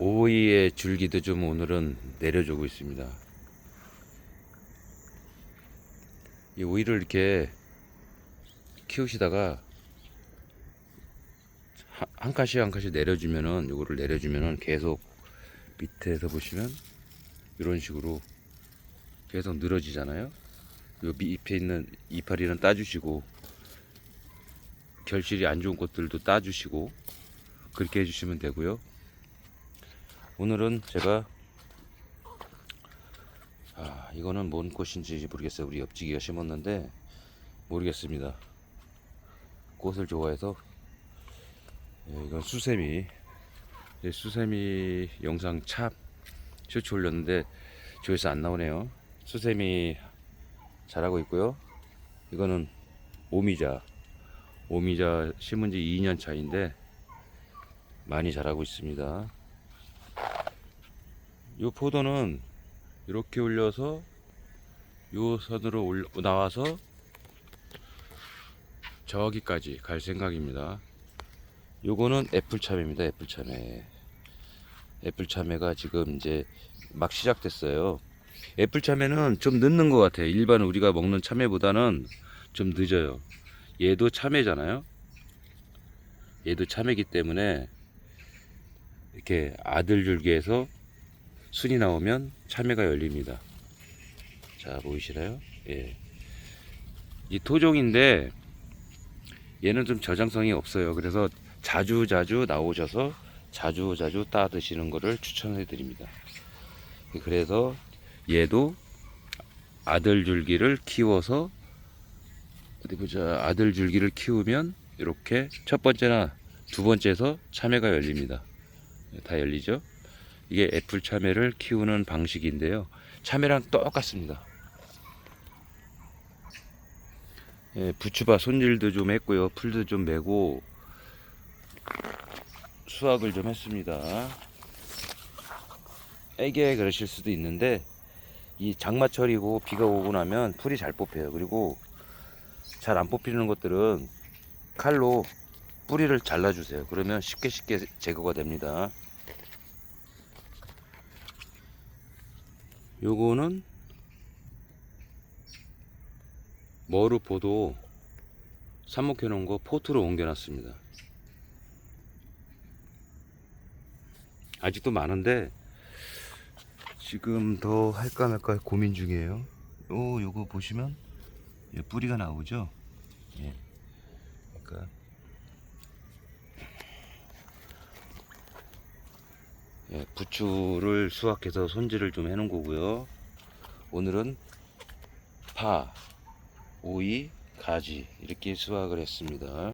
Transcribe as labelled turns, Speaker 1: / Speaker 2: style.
Speaker 1: 오이의 줄기도 좀 오늘은 내려주고 있습니다. 이 오이를 이렇게 키우시다가 한- 한 칸씩 한 칸씩 내려주면은 요거를 내려주면은 계속 밑에서 보시면 이런 식으로 계속 늘어지잖아요. 요 밑에 있는 이파리는 따주시고 결실이 안 좋은 것들도 따주시고 그렇게 해주시면 되고요. 오늘은 제가 아 이거는 뭔 꽃인지 모르겠어요. 우리 옆지기가 심었는데 모르겠습니다. 꽃을 좋아해서 예, 이건 수세미 예, 수세미 영상 참 쇼츠 올렸는데 조회수 안 나오네요. 수세미 잘하고 있고요. 이거는 오미자 오미자 심은 지 2년 차인데 많이 자라고 있습니다. 요 포도는 이렇게 올려서 요 선으로 올, 나와서 저기까지 갈 생각입니다. 요거는 애플참외입니다. 애플참외. 애플참외가 지금 이제 막 시작됐어요. 애플참외는 좀 늦는 것 같아요. 일반 우리가 먹는 참외보다는 좀 늦어요. 얘도 참외잖아요. 얘도 참외기 때문에 이렇게 아들 줄기에서 순이 나오면 참외가 열립니다. 자 보이시나요? 예. 이 토종인데 얘는 좀 저장성이 없어요. 그래서 자주 자주 나오셔서 자주 자주 따 드시는 거를 추천해 드립니다. 그래서 얘도 아들 줄기를 키워서 어디 보자 아들 줄기를 키우면 이렇게 첫 번째나 두 번째에서 참외가 열립니다. 다 열리죠. 이게 애플 참외를 키우는 방식인데요. 참외랑 똑같습니다. 예, 부추바 손질도 좀 했고요. 풀도 좀 메고 수확을 좀 했습니다. 애게 그러실 수도 있는데 이 장마철이고 비가 오고 나면 풀이 잘 뽑혀요. 그리고 잘 안 뽑히는 것들은 칼로 뿌리를 잘라주세요. 그러면 쉽게 쉽게 제거가 됩니다. 요거는 머루포도 삽목해 놓은 거 포트로 옮겨 놨습니다. 아직도 많은데 지금 더 할까 말까 고민 중이에요. 요 요거 보시면 예, 뿌리가 나오죠. 예. 그러니까 예, 부추를 수확해서 손질을 좀 해놓은 거고요. 오늘은 파, 오이, 가지 이렇게 수확을 했습니다.